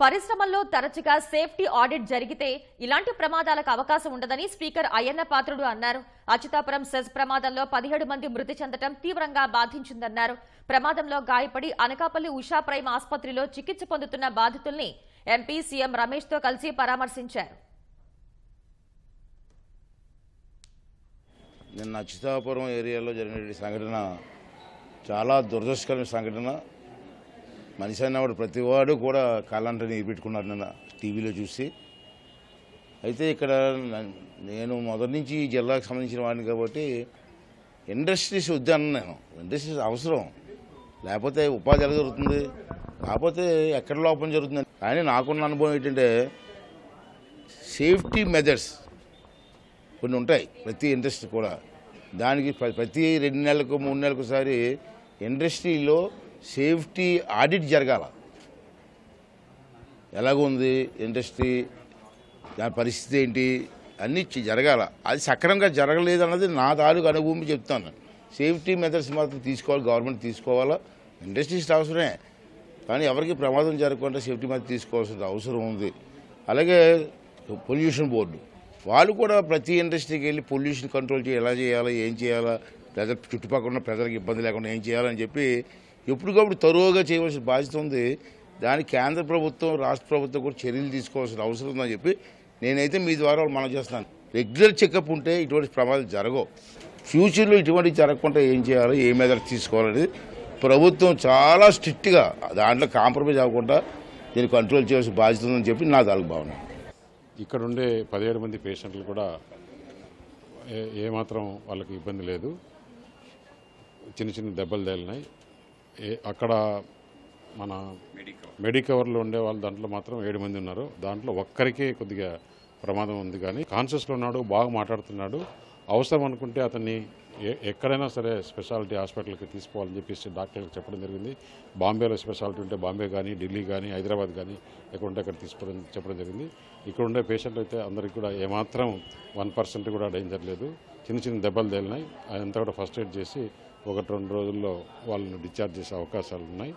పరిశ్రమల్లో తరచుగా safety audit జరిగితే ఇలాంటి ప్రమాదాలకు అవకాశం ఉండదని స్పీకర్ అయ్యన్న పాత్రుడు అన్నారు. అచ్యుతాపురం సెజ్ ప్రమాదంలో పదిహేడు మంది మృతి చెందడం తీవ్రంగా బాధించిందన్నారు. ప్రమాదంలో గాయపడి అనకాపల్లి ఉషా ప్రైమ్ ఆసుపత్రిలో చికిత్స పొందుతున్న బాధితుల్ని ఎంపీ సీఎం రమేష్తో కలిసి పరామర్శించారు. నిన్న అచ్యుతాపురం ఏరియాలో జరిగిన సంఘటన చాలా దురదృష్టకరమైన సంఘటన. మనిషి అన్నవాడు ప్రతివాడు కూడా కాలంటే నీరు పెట్టుకున్నారు నిన్న టీవీలో చూసి. అయితే ఇక్కడ నేను మొదటి నుంచి జిల్లాకు సంబంధించిన వాడిని కాబట్టి ఇండస్ట్రీస్ వద్దన్నాను నేను. ఇండస్ట్రీస్ అవసరం. లేకపోతే ఉపాధి ఎలా జరుగుతుంది? కాకపోతే ఎక్కడ లోపం జరుగుతుంది కానీ నాకున్న అనుభవం ఏంటంటే సేఫ్టీ మెజర్స్ కొన్ని ఉంటాయి ప్రతి ఇండస్ట్రీ కూడా. దానికి ప్రతి రెండు నెలలకు మూడు నెలలకు ఒకసారి ఇండస్ట్రీలో సేఫ్టీ ఆడిట్ జరగాల. ఎలాగుంది ఇండస్ట్రీ దాని పరిస్థితి ఏంటి అన్నీ జరగాల. అది సక్రమంగా జరగలేదు అన్నది నా తాలూకు అనుభవం చెప్తాను. సేఫ్టీ మెథడ్స్ మాత్రం తీసుకోవాలి గవర్నమెంట్ తీసుకోవాలా? ఇండస్ట్రీస్ అవసరమే. కానీ ఎవరికి ప్రమాదం జరగకుండా సేఫ్టీ మెథడ్ తీసుకోవాల్సిన అవసరం ఉంది. అలాగే పొల్యూషన్ బోర్డు. వాళ్ళు కూడా ప్రతి ఇండస్ట్రీకి వెళ్ళి పొల్యూషన్ కంట్రోల్ చేయాలి ఎలా చేయాలా ఏం చేయాలా ప్రజల చుట్టుపక్కల ఉన్న ప్రజలకు ఇబ్బంది లేకుండా ఏం చేయాలని చెప్పి ఎప్పటికప్పుడు తరువుగా చేయవలసిన బాధ్యత ఉంది. దానికి కేంద్ర ప్రభుత్వం రాష్ట్ర ప్రభుత్వం కూడా చర్యలు తీసుకోవాల్సిన అవసరం ఉందని చెప్పి నేనైతే మీ ద్వారా మనం చేస్తాను రెగ్యులర్ చెకప్ ఉంటే ఇటువంటి ప్రమాదాలు జరగవు. ఫ్యూచర్లో ఇటువంటి జరగకుండా ఏం చేయాలో ఏ మెథడ్ తీసుకోవాలనేది ప్రభుత్వం చాలా స్ట్రిక్ట్గా దాంట్లో కాంప్రమైజ్ అవ్వకుండా దీన్ని కంట్రోల్ చేయాల్సిన బాధ్యత ఉందని చెప్పి నా దానికి భావన. ఇక్కడ ఉండే పదిహేడు మంది పేషెంట్లు కూడా ఏమాత్రం వాళ్ళకి ఇబ్బంది లేదు. చిన్న చిన్న దెబ్బలు తేలినాయి అక్కడ మన మెడికవర్లో ఉండే వాళ్ళు దాంట్లో మాత్రం ఏడు మంది ఉన్నారు. దాంట్లో ఒక్కరికే కొద్దిగా ప్రమాదం ఉంది కానీ కాన్షియస్లో ఉన్నాడు బాగా మాట్లాడుతున్నాడు. అవసరం అనుకుంటే అతన్ని ఎక్కడైనా సరే స్పెషాలిటీ హాస్పిటల్కి తీసుకోవాలని చెప్పేసి డాక్టర్లకు చెప్పడం జరిగింది. బాంబేలో స్పెషాలిటీ ఉంటే బాంబే కానీ ఢిల్లీ కానీ హైదరాబాద్ కానీ ఎక్కడ ఉంటే అక్కడ తీసుకోవడం చెప్పడం జరిగింది. ఇక్కడ ఉండే పేషెంట్లు అయితే అందరికీ కూడా ఏమాత్రం వన్ పర్సెంట్ కూడా డేంజర్ లేదు. చిన్న చిన్న దెబ్బలు తేలినాయి అదంతా కూడా ఫస్ట్ ఎయిడ్ చేసి ఒకటి రెండు రోజుల్లో వాళ్ళని డిశ్చార్జ్ చేసే అవకాశాలు ఉన్నాయి